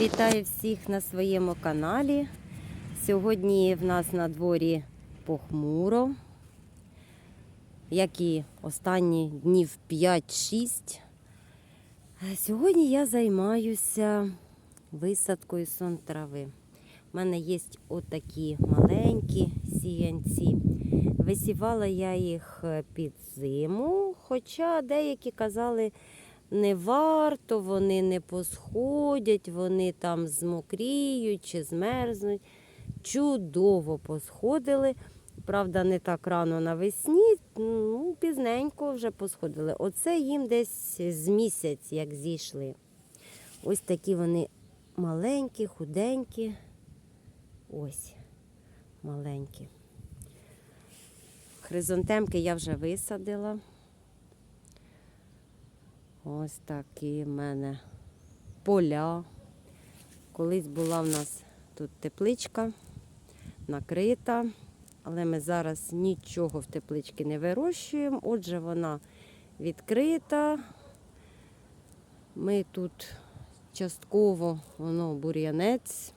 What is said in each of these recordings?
Вітаю всіх на своєму каналі. Сьогодні в нас на дворі похмуро, як і останні днів 5-6. Сьогодні я займаюся висадкою сон трави. У мене є отакі маленькі сіянці. Висівала я їх е, під зиму, хоча деякі казали, не варто, вони не посходять, вони там змокріють чи змерзнуть. Чудово посходили. Правда, не так рано навесні, ну, пізненько вже посходили. Оце їм десь з місяць, як зійшли. Ось такі вони маленькі, худенькі. Ось маленькі. Хризантемки я вже висадила. Ось такі в мене поля. Колись була в нас тут тепличка накрита, але ми зараз нічого в тепличці не вирощуємо. Отже, вона відкрита. Ми тут частково воно бур'янець,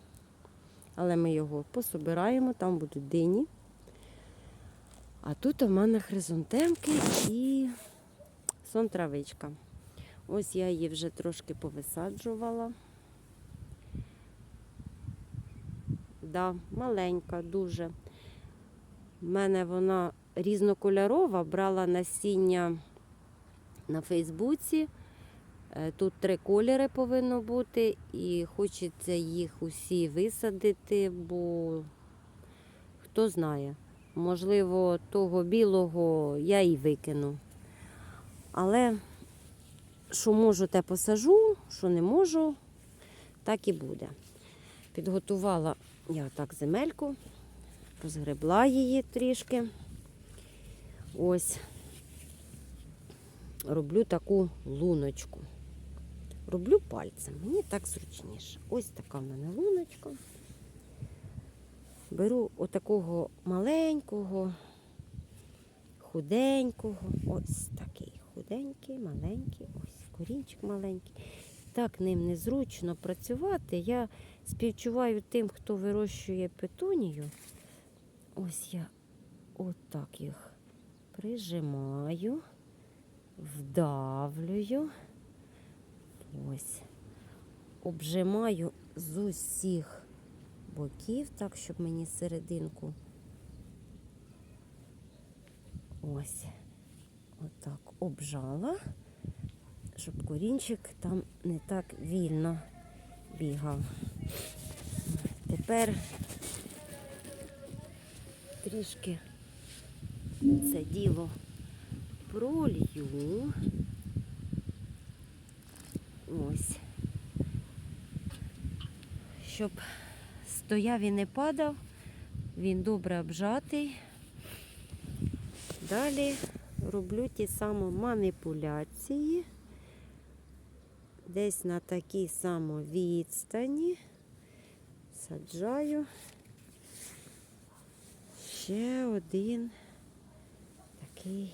але ми його пособираємо, там будуть дині. А тут у мене хризантемки і сон травичка. Ось я її вже трошки повисаджувала. Да, маленька, дуже. У мене вона різнокольорова, брала насіння на Фейсбуці. Е, Тут три кольори повинно бути, і хочеться їх усі висадити, бо хто знає, можливо, того білого я і викину. Але що можу, те посажу, що не можу, так і буде. Підготувала я так земельку, розгребла її трішки. Ось роблю таку луночку. Роблю пальцем, мені так зручніше. Ось така в мене луночка. Беру отакого маленького, худенького, ось такий худенький, маленький, корінчик маленький. Так ним незручно працювати. Я співчуваю тим, хто вирощує петунію. Ось я отак їх прижимаю, вдавлюю. Ось. Обжимаю з усіх боків, так, щоб мені серединку. Ось. Отак обжала, щоб корінчик там не так вільно бігав. Тепер трішки це діло пролью. Ось. Щоб стояв і не падав, він добре обжатий. Далі роблю ті самі маніпуляції. Десь на такій самій відстані саджаю ще один такий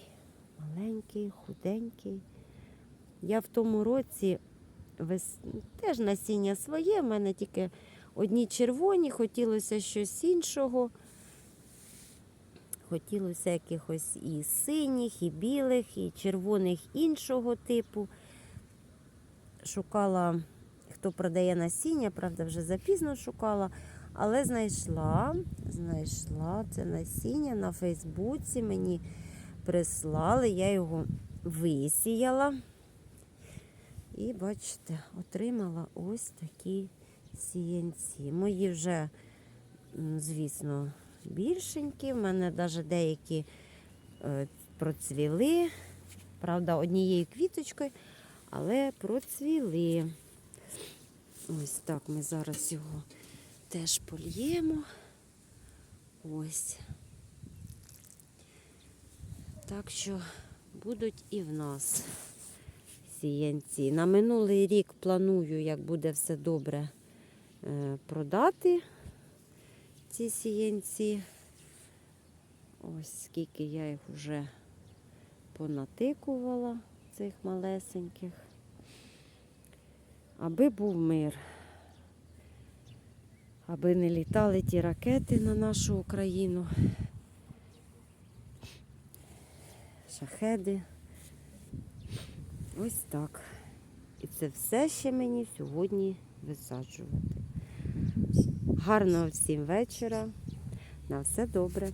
маленький, худенький. Я в тому році вес... теж насіння своє, в мене тільки одні червоні, хотілося щось іншого. Хотілося якихось і синіх, і білих, і червоних іншого типу. Шукала, хто продає насіння, правда, вже запізно шукала, але знайшла, знайшла це насіння на Фейсбуці, мені прислали, я його висіяла. І бачите, отримала ось такі сіянці. Мої вже, звісно, більшенькі. В мене навіть деякі е, процвіли. Правда, однією квіточкою, але процвіли. Ось так ми зараз його теж польємо. Ось. Так що будуть і в нас сіянці. На минулий рік планую, як буде все добре, е, продати ці сіянці. Ось скільки я їх вже понатикувала, цих малесеньких. Аби був мир. аби не літали ті ракети на нашу Україну. Шахеди. Ось так. І це все ще мені сьогодні висаджувати. Гарного всім вечора. На все добре.